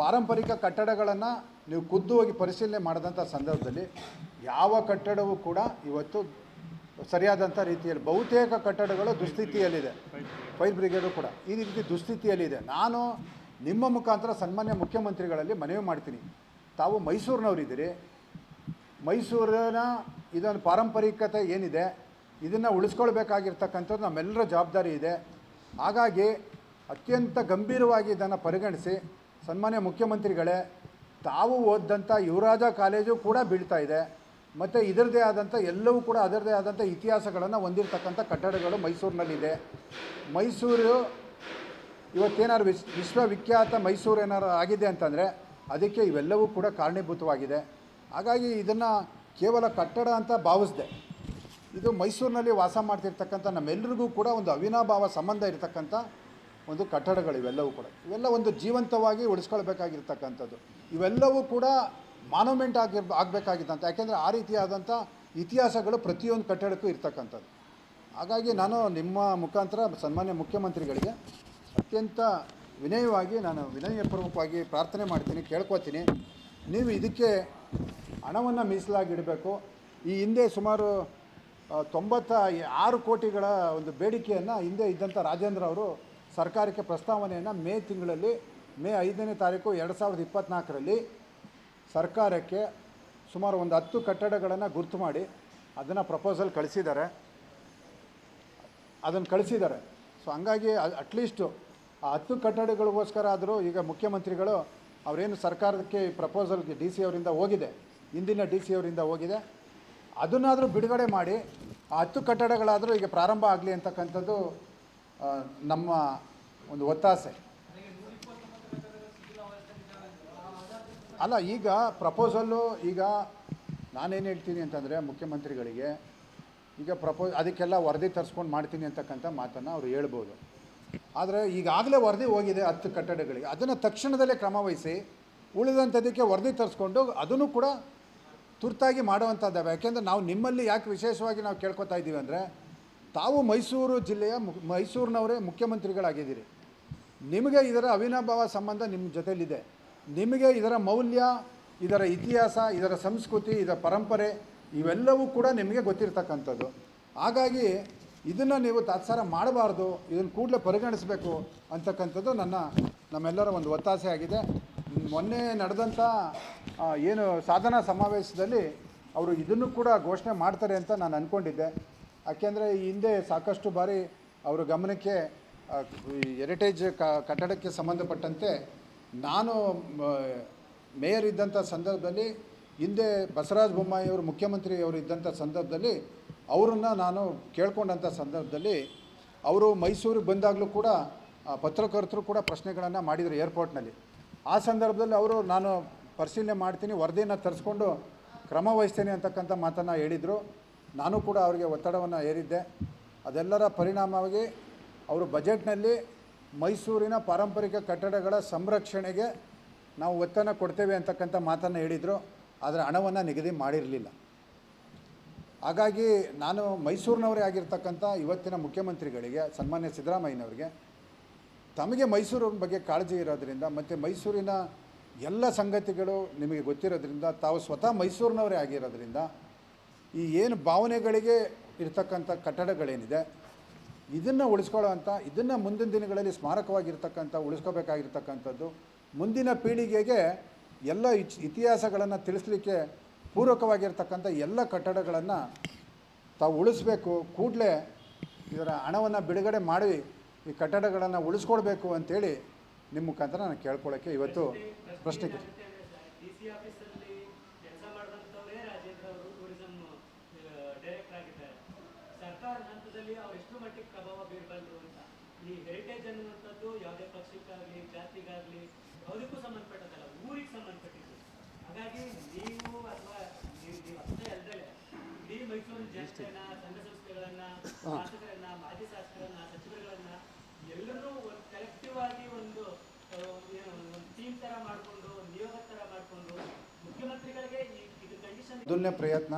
ಪಾರಂಪರಿಕ ಕಟ್ಟಡಗಳನ್ನು ನೀವು ಖುದ್ದು ಹೋಗಿ ಪರಿಶೀಲನೆ ಮಾಡಿದಂಥ ಸಂದರ್ಭದಲ್ಲಿ ಯಾವ ಕಟ್ಟಡವೂ ಕೂಡ ಇವತ್ತು ಸರಿಯಾದಂಥ ರೀತಿಯಲ್ಲಿ ಬಹುತೇಕ ಕಟ್ಟಡಗಳು ದುಸ್ಥಿತಿಯಲ್ಲಿದೆ. ಫೈರ್ ಬ್ರಿಗೇಡು ಕೂಡ ಈ ರೀತಿ ದುಸ್ಥಿತಿಯಲ್ಲಿದೆ. ನಾನು ನಿಮ್ಮ ಮುಖಾಂತರ ಸನ್ಮಾನ್ಯ ಮುಖ್ಯಮಂತ್ರಿಗಳಲ್ಲಿ ಮನವಿ ಮಾಡ್ತೀನಿ. ತಾವು ಮೈಸೂರಿನವರಿದ್ದೀರಿ. ಮೈಸೂರಿನ ಇದೊಂದು ಪಾರಂಪರಿಕತೆ ಏನಿದೆ, ಇದನ್ನು ಉಳಿಸ್ಕೊಳ್ಬೇಕಾಗಿರ್ತಕ್ಕಂಥದ್ದು ನಮ್ಮೆಲ್ಲರ ಜವಾಬ್ದಾರಿ ಇದೆ. ಹಾಗಾಗಿ ಅತ್ಯಂತ ಗಂಭೀರವಾಗಿ ಇದನ್ನು ಪರಿಗಣಿಸಿ, ಸನ್ಮಾನ್ಯ ಮುಖ್ಯಮಂತ್ರಿಗಳೇ, ತಾವು ಓದಿದಂಥ ಯುವರಾಜ ಕಾಲೇಜು ಕೂಡ ಬೀಳ್ತಾ ಇದೆ. ಮತ್ತು ಇದರದೇ ಆದಂಥ ಎಲ್ಲವೂ ಕೂಡ ಅದರದೇ ಆದಂಥ ಇತಿಹಾಸಗಳನ್ನು ಹೊಂದಿರತಕ್ಕಂಥ ಕಟ್ಟಡಗಳು ಮೈಸೂರಿನಲ್ಲಿದೆ. ಮೈಸೂರು ಇವತ್ತೇನಾದ್ರು ವಿಶ್ ವಿಶ್ವವಿಖ್ಯಾತ ಮೈಸೂರು ಏನಾರು ಆಗಿದೆ ಅಂತಂದರೆ, ಅದಕ್ಕೆ ಇವೆಲ್ಲವೂ ಕೂಡ ಕಾರಣೀಭೂತವಾಗಿದೆ. ಹಾಗಾಗಿ ಇದನ್ನು ಕೇವಲ ಕಟ್ಟಡ ಅಂತ ಭಾವಿಸ್ದೆ. ಇದು ಮೈಸೂರಿನಲ್ಲಿ ವಾಸ ಮಾಡ್ತಿರ್ತಕ್ಕಂಥ ನಮ್ಮೆಲ್ಲರಿಗೂ ಕೂಡ ಒಂದು ಅವಿನಾಭಾವ ಸಂಬಂಧ ಇರತಕ್ಕಂಥ ಒಂದು ಕಟ್ಟಡಗಳು ಇವೆಲ್ಲವೂ ಕೂಡ. ಇವೆಲ್ಲ ಒಂದು ಜೀವಂತವಾಗಿ ಉಳಿಸ್ಕೊಳ್ಬೇಕಾಗಿರ್ತಕ್ಕಂಥದ್ದು. ಇವೆಲ್ಲವೂ ಕೂಡ ಮಾನ್ಯುಮೆಂಟ್ ಆಗಿರ್ ಆಗಬೇಕಾಗಿತ್ತಂತ ಯಾಕೆಂದರೆ ಆ ರೀತಿಯಾದಂಥ ಇತಿಹಾಸಗಳು ಪ್ರತಿಯೊಂದು ಕಟ್ಟಡಕ್ಕೂ ಇರ್ತಕ್ಕಂಥದ್ದು. ಹಾಗಾಗಿ ನಾನು ನಿಮ್ಮ ಮುಖಾಂತರ ಸನ್ಮಾನ್ಯ ಮುಖ್ಯಮಂತ್ರಿಗಳಿಗೆ ಅತ್ಯಂತ ವಿನಯವಾಗಿ, ನಾನು ವಿನಯಪೂರ್ವಕವಾಗಿ ಪ್ರಾರ್ಥನೆ ಮಾಡ್ತೀನಿ ಕೇಳ್ಕೊತೀನಿ ನೀವು ಇದಕ್ಕೆ ಹಣವನ್ನು ಮೀಸಲಾಗಿಡಬೇಕು. ಈ ಹಿಂದೆ ಸುಮಾರು ತೊಂಬತ್ತ ಆರು ಕೋಟಿಗಳ ಒಂದು ಬೇಡಿಕೆಯನ್ನು ಹಿಂದೆ ಇದ್ದಂಥ ರಾಜೇಂದ್ರ ಅವರು ಸರ್ಕಾರಕ್ಕೆ ಪ್ರಸ್ತಾವನೆಯನ್ನು ಮೇ ತಿಂಗಳಲ್ಲಿ, ಮೇ ಐದನೇ ತಾರೀಕು ಎರಡು ಸಾವಿರದ ಇಪ್ಪತ್ತ್ನಾಲ್ಕರಲ್ಲಿ ಸರ್ಕಾರಕ್ಕೆ ಸುಮಾರು ಒಂದು ಹತ್ತು ಕಟ್ಟಡಗಳನ್ನು ಗುರುತು ಮಾಡಿ ಅದನ್ನು ಪ್ರಪೋಸಲ್ ಕಳಿಸಿದ್ದಾರೆ. ಅದನ್ನು ಕಳಿಸಿದ್ದಾರೆ. ಸೊ ಹಂಗಾಗಿ ಅಟ್ಲೀಸ್ಟು ಆ ಹತ್ತು ಕಟ್ಟಡಗಳಿಗೋಸ್ಕರ ಆದರೂ ಈಗ ಮುಖ್ಯಮಂತ್ರಿಗಳು ಅವರೇನು ಸರ್ಕಾರಕ್ಕೆ ಪ್ರಪೋಸಲ್ಗೆ ಡಿ ಸಿ ಅವರಿಂದ ಹೋಗಿದೆ. ಇಂದಿನ ಡಿ ಸಿ ಅವರಿಂದ ಹೋಗಿದೆ. ಅದನ್ನಾದರೂ ಬಿಡುಗಡೆ ಮಾಡಿ, ಆ ಹತ್ತು ಕಟ್ಟಡಗಳಾದರೂ ಈಗ ಪ್ರಾರಂಭ ಆಗಲಿ ಅಂತಕ್ಕಂಥದ್ದು ನಮ್ಮ ಒಂದು ಒತ್ತಾಸೆ. ಅಲ್ಲ, ಈಗ ಪ್ರಪೋಸಲ್ಲು, ಈಗ ನಾನೇನು ಹೇಳ್ತೀನಿ ಅಂತಂದರೆ ಮುಖ್ಯಮಂತ್ರಿಗಳಿಗೆ, ಈಗ ಪ್ರಪೋ, ಅದಕ್ಕೆಲ್ಲ ವರದಿ ತರಿಸ್ಕೊಂಡು ಮಾಡ್ತೀನಿ ಅಂತಕ್ಕಂಥ ಮಾತನ್ನು ಅವರು ಹೇಳ್ಬೋದು. ಆದರೆ ಈಗಾಗಲೇ ವರದಿ ಹೋಗಿದೆ ಹತ್ತು ಕಟ್ಟಡಗಳಿಗೆ. ಅದನ್ನು ತಕ್ಷಣದಲ್ಲೇ ಕ್ರಮವಹಿಸಿ ಉಳಿದಂಥದ್ದಕ್ಕೆ ವರದಿ ತರಿಸ್ಕೊಂಡು ಅದನ್ನು ಕೂಡ ತುರ್ತಾಗಿ ಮಾಡುವಂಥದ್ದಾವೆ. ಯಾಕೆಂದರೆ ನಾವು ನಿಮ್ಮಲ್ಲಿ ಯಾಕೆ ವಿಶೇಷವಾಗಿ ನಾವು ಕೇಳ್ಕೊತಾ ಇದ್ದೀವಿ ಅಂದರೆ, ತಾವು ಮೈಸೂರು ಜಿಲ್ಲೆಯ ಮೈಸೂರಿನವರೇ ಮುಖ್ಯಮಂತ್ರಿಗಳಾಗಿದ್ದೀರಿ. ನಿಮಗೆ ಇದರ ಅವಿನಾಭಾವ ಸಂಬಂಧ ನಿಮ್ಮ ಜೊತೆಯಲ್ಲಿದೆ. ನಿಮಗೆ ಇದರ ಮೌಲ್ಯ, ಇದರ ಇತಿಹಾಸ, ಇದರ ಸಂಸ್ಕೃತಿ, ಇದರ ಪರಂಪರೆ, ಇವೆಲ್ಲವೂ ಕೂಡ ನಿಮಗೆ ಗೊತ್ತಿರ್ತಕ್ಕಂಥದ್ದು. ಹಾಗಾಗಿ ಇದನ್ನು ನೀವು ತಾತ್ಸಾರ ಮಾಡಬಾರ್ದು, ಇದನ್ನು ಕೂಡಲೇ ಪರಿಗಣಿಸಬೇಕು ಅಂತಕ್ಕಂಥದ್ದು ನನ್ನ, ನಮ್ಮೆಲ್ಲರ ಒಂದು ಒತ್ತಾಸೆ ಆಗಿದೆ. ಮೊನ್ನೆ ನಡೆದಂಥ ಏನು ಸಾಧನಾ ಸಮಾವೇಶದಲ್ಲಿ ಅವರು ಇದನ್ನು ಕೂಡ ಘೋಷಣೆ ಮಾಡ್ತಾರೆ ಅಂತ ನಾನು ಅಂದ್ಕೊಂಡಿದ್ದೆ ಯಾಕೆಂದರೆ ಈ ಹಿಂದೆ ಸಾಕಷ್ಟು ಬಾರಿ ಅವರ ಗಮನಕ್ಕೆ ಹೆರಿಟೇಜ್ ಕ, ಕಟ್ಟಡಕ್ಕೆ ಸಂಬಂಧಪಟ್ಟಂತೆ ನಾನು ಮೇಯರ್ ಇದ್ದಂಥ ಸಂದರ್ಭದಲ್ಲಿ, ಹಿಂದೆ ಬಸವರಾಜ ಬೊಮ್ಮಾಯಿಯವರು ಮುಖ್ಯಮಂತ್ರಿ ಅವರು ಇದ್ದಂಥ ಸಂದರ್ಭದಲ್ಲಿ ಅವರನ್ನು ನಾನು ಕೇಳ್ಕೊಂಡಂಥ ಸಂದರ್ಭದಲ್ಲಿ ಅವರು ಮೈಸೂರಿಗೆ ಬಂದಾಗಲೂ ಕೂಡ ಪತ್ರಕರ್ತರು ಕೂಡ ಪ್ರಶ್ನೆಗಳನ್ನು ಮಾಡಿದರು ಏರ್ಪೋರ್ಟ್ನಲ್ಲಿ. ಆ ಸಂದರ್ಭದಲ್ಲಿ ಅವರು ನಾನು ಪರಿಶೀಲನೆ ಮಾಡ್ತೀನಿ, ವರದಿಯನ್ನು ತರಿಸ್ಕೊಂಡು ಕ್ರಮ ವಹಿಸ್ತೇನೆ ಅಂತಕ್ಕಂಥ ಮಾತನ್ನು ಹೇಳಿದರು. ನಾನು ಕೂಡ ಅವರಿಗೆ ಒತ್ತಡವನ್ನು ಹೇರಿದ್ದೆ. ಅದೆಲ್ಲರ ಪರಿಣಾಮವಾಗಿ ಅವರು ಬಜೆಟ್ನಲ್ಲಿ ಮೈಸೂರಿನ ಪಾರಂಪರಿಕ ಕಟ್ಟಡಗಳ ಸಂರಕ್ಷಣೆಗೆ ನಾವು ಒತ್ತನ್ನು ಕೊಡ್ತೇವೆ ಅಂತಕ್ಕಂಥ ಮಾತನ್ನು ಹೇಳಿದರು. ಆದರೆ ಹಣವನ್ನು ನಿಗದಿ ಮಾಡಿರಲಿಲ್ಲ. ಹಾಗಾಗಿ ನಾನು ಮೈಸೂರಿನವರೇ ಆಗಿರ್ತಕ್ಕಂಥ ಇವತ್ತಿನ ಮುಖ್ಯಮಂತ್ರಿಗಳಿಗೆ, ಸನ್ಮಾನ್ಯ ಸಿದ್ದರಾಮಯ್ಯನವರಿಗೆ, ತಮಗೆ ಮೈಸೂರು ಬಗ್ಗೆ ಕಾಳಜಿ ಇರೋದರಿಂದ ಮತ್ತು ಮೈಸೂರಿನ ಎಲ್ಲ ಸಂಗತಿಗಳು ನಿಮಗೆ ಗೊತ್ತಿರೋದ್ರಿಂದ, ತಾವು ಸ್ವತಃ ಮೈಸೂರಿನವರೇ ಆಗಿರೋದ್ರಿಂದ, ಈ ಏನು ಭಾವನೆಗಳಿಗೆ ಇರ್ತಕ್ಕಂಥ ಕಟ್ಟಡಗಳೇನಿದೆ, ಇದನ್ನು ಉಳಿಸ್ಕೊಳ್ಳೋವಂಥ ಇದನ್ನು ಮುಂದಿನ ದಿನಗಳಲ್ಲಿ ಸ್ಮಾರಕವಾಗಿರ್ತಕ್ಕಂಥ, ಉಳಿಸ್ಕೋಬೇಕಾಗಿರ್ತಕ್ಕಂಥದ್ದು, ಮುಂದಿನ ಪೀಳಿಗೆಗೆ ಎಲ್ಲ ಇತಿಹಾಸಗಳನ್ನು ತಿಳಿಸ್ಲಿಕ್ಕೆ ಪೂರಕವಾಗಿರ್ತಕ್ಕಂಥ ಎಲ್ಲ ಕಟ್ಟಡಗಳನ್ನು ತಾವು ಉಳಿಸ್ಬೇಕು. ಕೂಡಲೇ ಇದರ ಹಣವನ್ನು ಬಿಡುಗಡೆ ಮಾಡಿ, ಈ ಕಟ್ಟಡಗಳನ್ನು ಉಳಿಸ್ಕೊಳ್ಬೇಕು ಅಂತೇಳಿ ನಿಮ್ಮ ಮುಖಾಂತರ ನಾನು ಕೇಳ್ಕೊಳ್ಳೋಕ್ಕೆ ಇವತ್ತು ಪ್ರಶ್ನೆ ಕೇಳಿ ಡಿ ಸಿ ಆಫೀಸಲ್ಲಿ ಕೆಲಸ ಮಾಡಿದಂಥವರೇ ರಾಜೇಂದ್ರ ಅವರು ಟೂರಿಸಂ ಡೈರೆಕ್ಟರ್ ಆಗಿದ್ದಾರೆ. ಸರ್ಕಾರ ಹಂತದಲ್ಲಿ ಅವ್ರು ಎಷ್ಟು ಮಟ್ಟಿಗೆ ಪ್ರಭಾವ ಬೀರಬಲ್ಲರು ಅಂತ. ಈ ಹೆರಿಟೇಜ್ ಅನ್ನುವಂಥದ್ದು ಯಾವುದೇ ಪಕ್ಷಕ್ಕಾಗಲಿ ಜಾತಿಗಾಗಲಿ ಯಾವುದಕ್ಕೂ ಸಂಬಂಧಪಟ್ಟದಲ್ಲ ಊರಿಗೆ ಸಂಬಂಧಪಟ್ಟಿದ್ದು. ಹಾಗಾಗಿ ನೀವು ಅಥವಾ ಅಷ್ಟೇ ಅಲ್ಲದೆ ಇಡೀ ಮೈಸೂರು ಜನತೆಯನ್ನ ಸಂಘ ಸಂಸ್ಥೆಗಳನ್ನ ಶಾಸಕರನ್ನ ಮಾಜಿ ಶಾಸಕರನ್ನ ಸಚಿವರುಗಳನ್ನ ಎಲ್ಲರೂ ಕಲೆಕ್ಟಿವ್ ಆಗಿ ಒಂದು ಟೀಮ್ ನಿಯೋಗ ಮಾಡಿಕೊಂಡು ಮುಖ್ಯಮಂತ್ರಿಗಳಿಗೆ ಇದು ಪ್ರಯತ್ನ,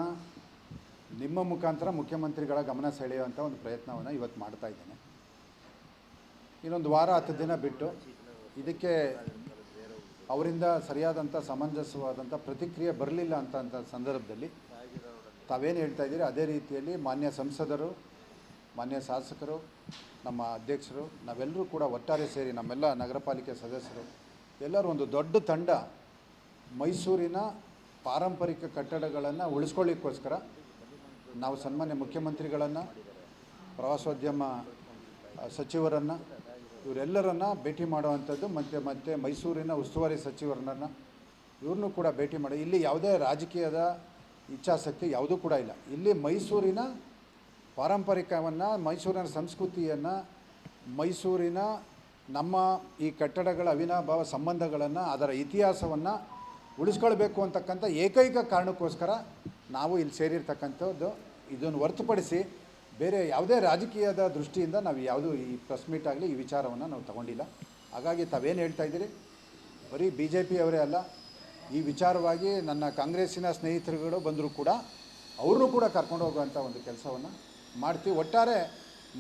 ನಿಮ್ಮ ಮುಖಾಂತರ ಮುಖ್ಯಮಂತ್ರಿಗಳ ಗಮನ ಸೆಳೆಯುವಂಥ ಒಂದು ಪ್ರಯತ್ನವನ್ನು ಇವತ್ತು ಮಾಡ್ತಾ ಇದ್ದೇನೆ. ಇನ್ನೊಂದು ವಾರ, ಹತ್ತು ದಿನ ಬಿಟ್ಟು ಇದಕ್ಕೆ ಅವರಿಂದ ಸರಿಯಾದಂಥ ಸಮಂಜಸವಾದಂಥ ಪ್ರತಿಕ್ರಿಯೆ ಬರಲಿಲ್ಲ ಅಂತ ಸಂದರ್ಭದಲ್ಲಿ ತಾವೇನು ಹೇಳ್ತಾ ಇದ್ದೀರಿ? ಅದೇ ರೀತಿಯಲ್ಲಿ ಮಾನ್ಯ ಸಂಸದರು ಮಾನ್ಯ ಶಾಸಕರು, ನಮ್ಮ ಅಧ್ಯಕ್ಷರು, ನಾವೆಲ್ಲರೂ ಕೂಡ ಒಟ್ಟಾರೆ ಸೇರಿ ನಮ್ಮೆಲ್ಲ ನಗರ ಪಾಲಿಕೆ ಸದಸ್ಯರು, ಎಲ್ಲರೂ ಒಂದು ದೊಡ್ಡ ತಂಡ ಮೈಸೂರಿನ ಪಾರಂಪರಿಕ ಕಟ್ಟಡಗಳನ್ನು ಉಳಿಸ್ಕೊಳ್ಳಿಕ್ಕೋಸ್ಕರ ನಾವು ಸನ್ಮಾನ್ಯ ಮುಖ್ಯಮಂತ್ರಿಗಳನ್ನು, ಪ್ರವಾಸೋದ್ಯಮ ಸಚಿವರನ್ನು, ಇವರೆಲ್ಲರನ್ನ ಭೇಟಿ ಮಾಡುವಂಥದ್ದು ಮತ್ತು ಮತ್ತು ಮೈಸೂರಿನ ಉಸ್ತುವಾರಿ ಸಚಿವರನ್ನ ಇವ್ರನ್ನೂ ಕೂಡ ಭೇಟಿ ಮಾಡಿ. ಇಲ್ಲಿ ಯಾವುದೇ ರಾಜಕೀಯದ ಇಚ್ಛಾಸಕ್ತಿ ಯಾವುದೂ ಕೂಡ ಇಲ್ಲ. ಇಲ್ಲಿ ಮೈಸೂರಿನ ಪಾರಂಪರಿಕವನ್ನು, ಮೈಸೂರಿನ ಸಂಸ್ಕೃತಿಯನ್ನು, ಮೈಸೂರಿನ ನಮ್ಮ ಈ ಕಟ್ಟಡಗಳ ಅವಿನಾಭಾವ ಸಂಬಂಧಗಳನ್ನು, ಅದರ ಇತಿಹಾಸವನ್ನು ಉಳಿಸ್ಕೊಳ್ಬೇಕು ಅಂತಕ್ಕಂಥ ಏಕೈಕ ಕಾರಣಕ್ಕೋಸ್ಕರ ನಾವು ಇಲ್ಲಿ ಸೇರಿರ್ತಕ್ಕಂಥದ್ದು. ಇದನ್ನು ಹೊರತುಪಡಿಸಿ ಬೇರೆ ಯಾವುದೇ ರಾಜಕೀಯದ ದೃಷ್ಟಿಯಿಂದ ನಾವು ಯಾವುದೂ ಈ ಪ್ರೆಸ್ ಮೀಟ್ ಆಗಲಿ, ಈ ವಿಚಾರವನ್ನು ನಾವು ತಗೊಂಡಿಲ್ಲ. ಹಾಗಾಗಿ ತಾವೇನು ಹೇಳ್ತಾ ಇದ್ದೀರಿ? ಬರೀ ಬಿ ಜೆ ಪಿಯವರೇ ಅಲ್ಲ, ಈ ವಿಚಾರವಾಗಿ ನನ್ನ ಕಾಂಗ್ರೆಸ್ಸಿನ ಸ್ನೇಹಿತರುಗಳು ಬಂದರೂ ಕೂಡ, ಅವ್ರನ್ನೂ ಕೂಡ ಕರ್ಕೊಂಡು ಹೋಗುವಂಥ ಒಂದು ಕೆಲಸವನ್ನು ಮಾಡ್ತೀವಿ. ಒಟ್ಟಾರೆ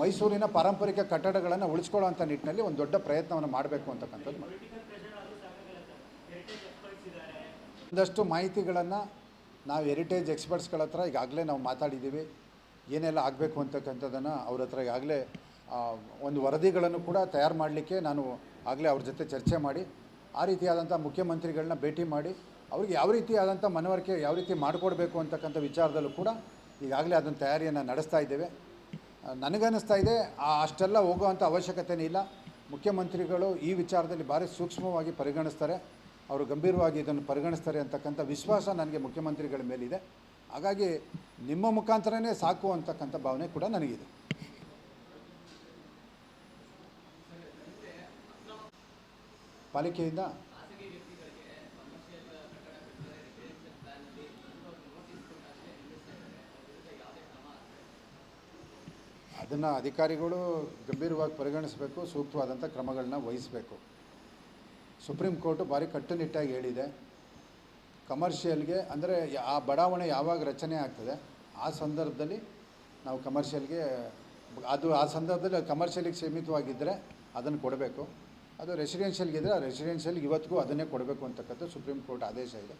ಮೈಸೂರಿನ ಪಾರಂಪರಿಕ ಕಟ್ಟಡಗಳನ್ನು ಉಳಿಸ್ಕೊಳ್ಳೋವಂಥ ನಿಟ್ಟಿನಲ್ಲಿ ಒಂದು ದೊಡ್ಡ ಪ್ರಯತ್ನವನ್ನು ಮಾಡಬೇಕು ಅಂತಕ್ಕಂಥದ್ದು ಒಂದಷ್ಟು ಮಾಹಿತಿಗಳನ್ನು ನಾವು ಹೆರಿಟೇಜ್ ಎಕ್ಸ್ಪರ್ಟ್ಸ್ಗಳ ಹತ್ರ ಈಗಾಗಲೇ ನಾವು ಮಾತಾಡಿದ್ದೀವಿ ಏನೆಲ್ಲ ಆಗಬೇಕು ಅಂತಕ್ಕಂಥದ್ದನ್ನು ಅವ್ರ ಹತ್ರ ಈಗಾಗಲೇ ಒಂದು ವರದಿಗಳನ್ನು ಕೂಡ ತಯಾರು ಮಾಡಲಿಕ್ಕೆ ನಾನು ಆಗಲೇ ಅವ್ರ ಜೊತೆ ಚರ್ಚೆ ಮಾಡಿ, ಆ ರೀತಿಯಾದಂಥ ಮುಖ್ಯಮಂತ್ರಿಗಳನ್ನ ಭೇಟಿ ಮಾಡಿ, ಅವ್ರಿಗೆ ಯಾವ ರೀತಿಯಾದಂಥ ಮನವರಿಕೆ ಯಾವ ರೀತಿ ಮಾಡಿಕೊಡ್ಬೇಕು ಅಂತಕ್ಕಂಥ ವಿಚಾರದಲ್ಲೂ ಕೂಡ ಈಗಾಗಲೇ ಅದನ್ನು ತಯಾರಿಯನ್ನು ನಡೆಸ್ತಾ ಇದ್ದೇವೆ. ನನಗನ್ನಿಸ್ತಾ ಇದೆ, ಆ, ಅಷ್ಟೆಲ್ಲ ಹೋಗುವಂಥ ಅವಶ್ಯಕತೆನೇ ಇಲ್ಲ. ಮುಖ್ಯಮಂತ್ರಿಗಳು ಈ ವಿಚಾರದಲ್ಲಿ ಭಾರಿ ಸೂಕ್ಷ್ಮವಾಗಿ ಪರಿಗಣಿಸ್ತಾರೆ. ಅವರು ಗಂಭೀರವಾಗಿ ಇದನ್ನು ಪರಿಗಣಿಸ್ತಾರೆ ಅಂತಕ್ಕಂಥ ವಿಶ್ವಾಸ ನನಗೆ ಮುಖ್ಯಮಂತ್ರಿಗಳ ಮೇಲಿದೆ. ಹಾಗಾಗಿ ನಿಮ್ಮ ಮುಖಾಂತರನೇ ಸಾಕು ಅಂತಕ್ಕಂಥ ಭಾವನೆ ಕೂಡ ನನಗಿದೆ. ಪಾಲಿಕೆಯಿಂದ ಅದನ್ನು ಅಧಿಕಾರಿಗಳು ಗಂಭೀರವಾಗಿ ಪರಿಗಣಿಸಬೇಕು ಸೂಕ್ತವಾದಂಥ ಕ್ರಮಗಳನ್ನ ವಹಿಸಬೇಕು. ಸುಪ್ರೀಂ ಕೋರ್ಟು ಭಾರಿ ಕಟ್ಟುನಿಟ್ಟಾಗಿ ಹೇಳಿದೆ. ಕಮರ್ಷಿಯಲ್ಗೆ ಅಂದರೆ ಆ ಬಡಾವಣೆ ಯಾವಾಗ ರಚನೆ ಆಗ್ತದೆ, ಆ ಸಂದರ್ಭದಲ್ಲಿ ನಾವು ಕಮರ್ಷಿಯಲ್ಗೆ, ಅದು ಆ ಸಂದರ್ಭದಲ್ಲಿ ಕಮರ್ಷಿಯಲಿಗೆ ಸೀಮಿತವಾಗಿದ್ದರೆ ಅದನ್ನು ಕೊಡಬೇಕು. ಅದು ರೆಸಿಡೆನ್ಷಿಯಲ್ಗಿದ್ರೆ ಆ ರೆಸಿಡೆನ್ಷಿಯಲ್ಗೆ ಇವತ್ತಿಗೂ ಅದನ್ನೇ ಕೊಡಬೇಕು ಅಂತಕ್ಕಂಥ ಸುಪ್ರೀಂ ಕೋರ್ಟ್ ಆದೇಶ ಇದೆ.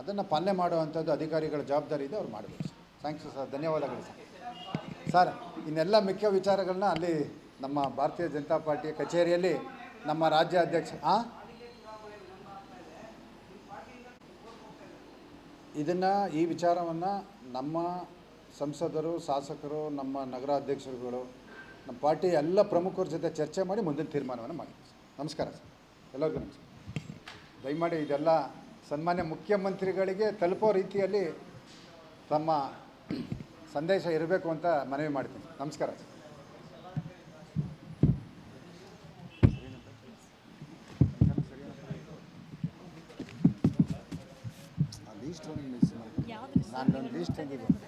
ಅದನ್ನು ಪಾಲನೆ ಮಾಡುವಂಥದ್ದು ಅಧಿಕಾರಿಗಳ ಜವಾಬ್ದಾರಿ ಇದೆ, ಅವ್ರು ಮಾಡಬೇಕು. ಥ್ಯಾಂಕ್ಸ್ ಸರ್, ಧನ್ಯವಾದಗಳು ಸರ್. ಸರ್, ಇನ್ನೆಲ್ಲ ಮುಖ್ಯ ವಿಚಾರಗಳನ್ನ ಅಲ್ಲಿ ನಮ್ಮ ಭಾರತೀಯ ಜನತಾ ಪಾರ್ಟಿಯ ಕಚೇರಿಯಲ್ಲಿ ನಮ್ಮ ರಾಜ್ಯ ಅಧ್ಯಕ್ಷ ಹಾಂ ಇದನ್ನು ಈ ವಿಚಾರವನ್ನು ನಮ್ಮ ಸಂಸದರು, ಶಾಸಕರು, ನಮ್ಮ ನಗರ ಅಧ್ಯಕ್ಷರುಗಳು ನಮ್ಮ ಪಾರ್ಟಿ ಎಲ್ಲ ಪ್ರಮುಖರ ಜೊತೆ ಚರ್ಚೆ ಮಾಡಿ ಮುಂದಿನ ತೀರ್ಮಾನವನ್ನು ಮಾಡಿ ನಮಸ್ಕಾರ ಸರ್. ಎಲ್ಲರಿಗೂ ನಮಸ್ಕಾರ. ದಯಮಾಡಿ ಇದೆಲ್ಲ ಸನ್ಮಾನ್ಯ ಮುಖ್ಯಮಂತ್ರಿಗಳಿಗೆ ತಲುಪೋ ರೀತಿಯಲ್ಲಿ ತಮ್ಮ ಸಂದೇಶ ಇರಬೇಕು ಅಂತ ಮನವಿ ಮಾಡ್ತೀನಿ. ನಮಸ್ಕಾರ. ನಾನು ಲೀಸ್ಟ್ ತಂದಿದ್ದೆ